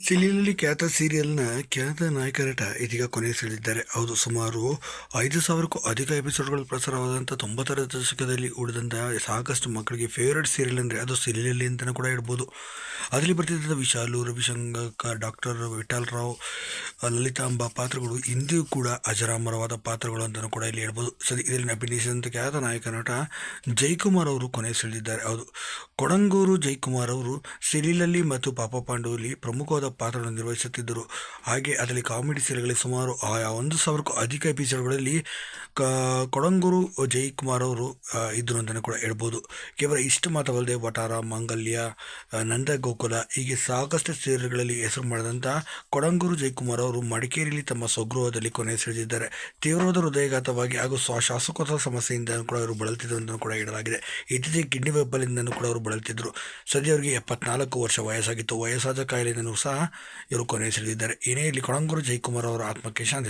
ಸಿಲಿಯಲ್ಲಿ ಖ್ಯಾತ ಸೀರಿಯಲ್ನ ಖ್ಯಾತ ನಾಯಕ ನಟ ಇದೀಗ ಕೊನೆ ಸೆಳೆದಿದ್ದಾರೆ ಹೌದು ಸುಮಾರು ಐದು ಸಾವಿರಕ್ಕೂ ಅಧಿಕ ಎಪಿಸೋಡ್ಗಳು ಪ್ರಸಾರವಾದಂಥ ತೊಂಬತ್ತರ ದಶಕದಲ್ಲಿ ಉಳಿದಂತಹ ಸಾಕಷ್ಟು ಮಕ್ಕಳಿಗೆ ಫೇವ್ರೆಟ್ ಸೀರಿಯಲ್ ಅಂದರೆ ಅದು ಸಿಲಿಯಲ್ಲಿ ಅಂತಲೂ ಕೂಡ ಹೇಳ್ಬೋದು ಅದರಲ್ಲಿ ಬರ್ತಿದ್ದಂಥ ವಿಶಾಲು ರವಿಶಂಕರ್ ಡಾಕ್ಟರ್ ವಿಠಾಲ್ ರಾವ್ ಲಲಿತಾ ಲಲಿತಾಂಬ ಪಾತ್ರಗಳು ಇಂದಿಗೂ ಕೂಡ ಅಜರಾಮರವಾದ ಪಾತ್ರಗಳು ಅಂತಲೂ ಕೂಡ ಇಲ್ಲಿ ಹೇಳ್ಬೋದು ಸರಿ ಇದರಲ್ಲಿ ಅಭಿನಯಿಸಿದಂಥ ಖ್ಯಾತ ನಾಯಕ ನಟ ಜೈಕುಮಾರ್ ಅವರು ಕೊನೆ ಸೆಳೆದಿದ್ದಾರೆ ಹೌದು ಕೊಡಂಗೂರು ಜೈಕುಮಾರ್ ಅವರು ಸಿರಿಲಲ್ಲಿ ಮತ್ತು ಪಾಪ ಪಾಂಡುವಲ್ಲಿ ಪ್ರಮುಖವಾದ ಪಾತ್ರವನ್ನು ನಿರ್ವಹಿಸುತ್ತಿದ್ದರು. ಹಾಗೆ ಅದರಲ್ಲಿ ಕಾಮಿಡಿ ಸೀರಿಯಲ್ಗಳಲ್ಲಿ ಸುಮಾರು ಒಂದು ಸಾವಿರಕ್ಕೂ ಅಧಿಕ ಎಪಿಸೋಡ್ಗಳಲ್ಲಿ ಕೊಡಂಗೂರು ಜಯಕುಮಾರ್ ಅವರು ಇದ್ದರು ಅಂತಲೇ ಕೂಡ ಹೇಳ್ಬೋದು. ಕೇವಲ ಇಷ್ಟು ಮಾತ್ರವಲ್ಲದೆ ವಟಾರ, ಮಾಂಗಲ್ಯ ನಂದ ಗೋಕುಲ ಹೀಗೆ ಸಾಕಷ್ಟು ಸೀರೆಗಳಲ್ಲಿ ಹೆಸರು ಮಾಡಿದಂಥ ಕೊಡಂಗೂರು ಜಯಕುಮಾರ್ ಅವರು ಮಡಿಕೇರಿಯಲ್ಲಿ ತಮ್ಮ ಸ್ವಗೃಹದಲ್ಲಿ ಕೊನೆ ಸೆಳೆದಿದ್ದಾರೆ. ತೀವ್ರವಾದ ಹೃದಯಘಾತವಾಗಿ ಹಾಗೂ ಶ್ವಾಸಕೋಶ ಸಮಸ್ಯೆಯಿಂದ ಕೂಡ ಅವರು ಬಳಲ್ತಿದ್ದರು ಅಂತಲೂ ಕೂಡ ಹೇಳಲಾಗಿದೆ. ಇತ್ತೀಚೆಗೆ ಕಿಡ್ನಿ ವೆಬ್ಬಲಿಂದ ಕೂಡ ಅವರು ಬಳಲ್ತಿದ್ರು. ಸದ್ಯ ಅವರಿಗೆ ಎಪ್ಪತ್ನಾಲ್ಕು ವರ್ಷ ವಯಸ್ಸಾಗಿತ್ತು. ವಯಸ್ಸಾದ ಕಾಯಿಲೆಯಿಂದಲೂ ಸಹ ಇವರು ಕೊನೆ ಸೆಳೆದಿದ್ದಾರೆ ಏನೇ ಇಲ್ಲಿ ಕೊಡಂಗೂರು ಜೈಕುಮಾರ್ ಅವರ ಆತ್ಮಕ್ಕೆ ಶಾಂತಿ